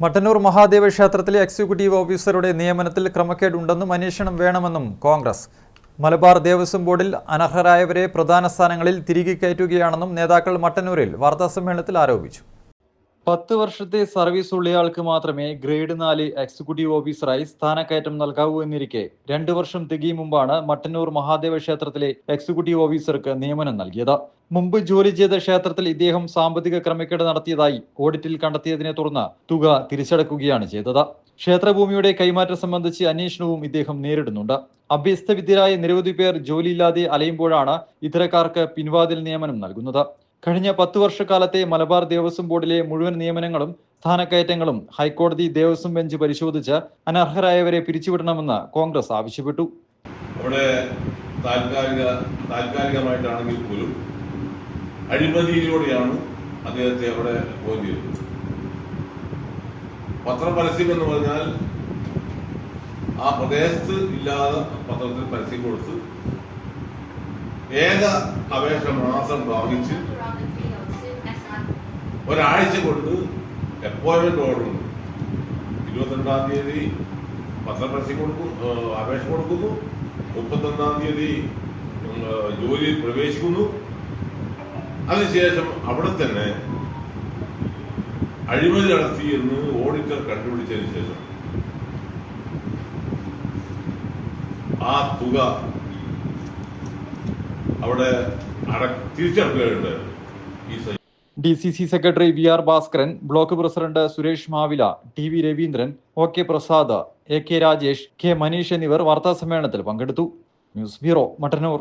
മട്ടന്നൂർ മഹാദേവ ക്ഷേത്രത്തിലെ എക്സിക്യൂട്ടീവ് ഓഫീസറുടെ നിയമനത്തിൽ ക്രമക്കേടുണ്ടെന്നും അന്വേഷണം വേണമെന്നും കോൺഗ്രസ്. മലബാർ ദേവസ്വം ബോർഡിൽ അനർഹരായവരെ പ്രധാന സ്ഥാനങ്ങളിൽ തിരികെ കയറ്റുകയാണെന്നും നേതാക്കൾ മട്ടന്നൂരിൽ വാർത്താസമ്മേളനത്തിൽ ആരോപിച്ചു. പത്ത് വർഷത്തെ സർവീസ് ഉള്ളയാൾക്ക് മാത്രമേ ഗ്രേഡ് നാല് എക്സിക്യൂട്ടീവ് ഓഫീസറായി സ്ഥാനക്കയറ്റം നൽകാവൂ എന്നിരിക്കെ രണ്ടു വർഷം തികയും മുമ്പാണ് മട്ടന്നൂർ മഹാദേവ ക്ഷേത്രത്തിലെ എക്സിക്യൂട്ടീവ് ഓഫീസർക്ക് നിയമനം നൽകിയത്. മുമ്പ് ജോലി ചെയ്ത ക്ഷേത്രത്തിൽ ഇദ്ദേഹം സാമ്പത്തിക ക്രമക്കേട് നടത്തിയതായി ഓഡിറ്റിൽ കണ്ടെത്തിയതിനെ തുടർന്ന് തുക തിരിച്ചടക്കുകയാണ് ചെയ്തത്. ക്ഷേത്രഭൂമിയുടെ കൈമാറ്റം സംബന്ധിച്ച് അന്വേഷണവും ഇദ്ദേഹം നേരിടുന്നുണ്ട്. അഭ്യസ്തവിദ്യരായ നിരവധി പേർ ജോലിയില്ലാതെ അലയുമ്പോഴാണ് ഇത്തരക്കാർക്ക് പിൻവാതിൽ നിയമനം നൽകുന്നത്. കഴിഞ്ഞ പത്തു വർഷക്കാലത്തെ മലബാർ ദേവസ്വം ബോർഡിലെ മുഴുവൻ നിയമനങ്ങളും സ്ഥാനക്കയറ്റങ്ങളും ഹൈക്കോടതി ദേവസ്വം ബെഞ്ച് പരിശോധിച്ച് അനർഹരായവരെ പിരിച്ചുവിടണമെന്ന് കോൺഗ്രസ് ആവശ്യപ്പെട്ടു. അവിടെ താൽക്കാലിക താൽക്കാലികമായിട്ടാണെങ്കിൽ പോലും അഴിമതിയിലൂടെയാണ് അദ്ദേഹത്തെ അവിടെ പോകുന്നത് പത്രം പരസ്യം എന്ന് പറഞ്ഞാൽ ആ പ്രദേശത്ത് ഇല്ലാതെ പത്രത്തിൽ പരസ്യം കൊടുത്ത് ഏക അപേക്ഷ മാസം വാങ്ങിച്ച് ഒരാഴ്ച കൊണ്ട് അപ്പോയിന്റ്മെന്റ് ഓർഡർ ഇരുപത്തിരണ്ടാം തീയതി പത്രപരസ്യം കൊടുക്കും അപേക്ഷ കൊടുക്കുന്നു. മുപ്പത്തൊന്നാം തീയതി ജോലിയിൽ പ്രവേശിക്കുന്നു. അതിനുശേഷം അവിടെ തന്നെ അഴിമതി നടത്തി എന്ന് ഓഡിറ്റർ കണ്ടുപിടിച്ചതിന് ശേഷം ആ തുക അവിടെ ഈ D C C secretary V R Bhaskaran block president Suresh Mavila T V Raveendran O K Prasad A K Rajesh K Maneesh എന്നിവർ വാർത്താ സമ്മേളനത്തിൽ പങ്കെടുത്തു. News bureau Mattannur.